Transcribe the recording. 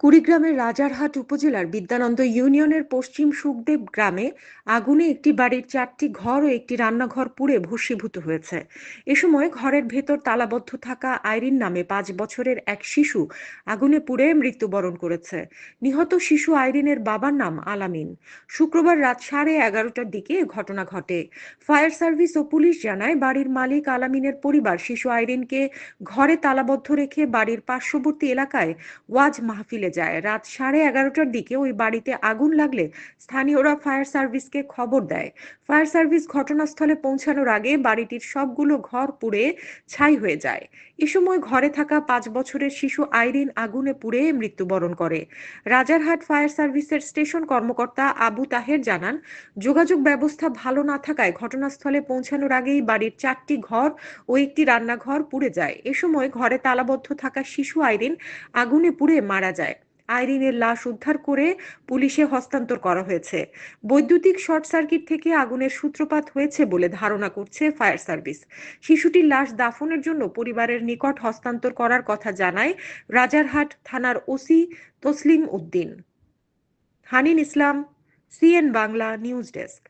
কুড়িগ্রামের রাজারহাট উপজেলার বিদ্যানন্দ ইউনিয়নের পশ্চিম সুখদেব গ্রামে আগুনে একটি বাড়ির চারটি ঘর ও একটি রান্নাঘর পুড়ে ভস্মীভূত হয়েছে। এ সময় ঘরের ভেতর তালাবদ্ধ থাকা আইরিন নামে পাঁচ বছরের এক শিশু আগুনে পুড়ে মৃত্যুবরণ করেছে। নিহত শিশু আইরিনের বাবার নাম আলামিন। শুক্রবার রাত সাড়ে এগারোটার দিকে ঘটনা ঘটে। ফায়ার সার্ভিস ও পুলিশ জানায়, বাড়ির মালিক আলামিনের পরিবার শিশু আইরিনকে ঘরে তালাবদ্ধ রেখে বাড়ির পার্শ্ববর্তী এলাকায় ওয়াজ মাহফিলে যায়। রাত সাড়ে এগারোটার দিকে ওই বাড়িতে আগুন লাগলে স্থানীয়রা ফায়ার সার্ভিসকে খবর দেয়। ফায়ার সার্ভিস ঘটনাস্থলে পৌঁছানোর আগে বাড়িটির সবগুলো ঘর পুড়ে ছাই হয়ে যায়। এ সময় ঘরে থাকা পাঁচ বছরের শিশু আইরিন আগুনে পুড়ে মৃত্যুবরণ করে। রাজারহাট ফায়ার সার্ভিসের স্টেশন কর্মকর্তা আবু তাহের জানান, যোগাযোগ ব্যবস্থা ভালো না থাকায় ঘটনাস্থলে পৌঁছানোর আগেই বাড়ির চারটি ঘর ও একটি রান্নাঘর পুড়ে যায়। এ সময় ঘরে তালাবদ্ধ থাকা শিশু আইরিন আগুনে পুড়ে মারা যায়। আইরিনের লাশ উদ্ধার করে পুলিশে হস্তান্তর করা হয়েছে। বৈদ্যুতিক শর্ট সার্কিট থেকে আগুনের সূত্রপাত হয়েছে বলে ধারণা করছে ফায়ার সার্ভিস। শিশুটির লাশ দাফনের জন্য পরিবারের নিকট হস্তান্তর করার কথা জানায় রাজারহাট থানার OC Taslim Uddin. Hanin Islam, CN Bangla news desk.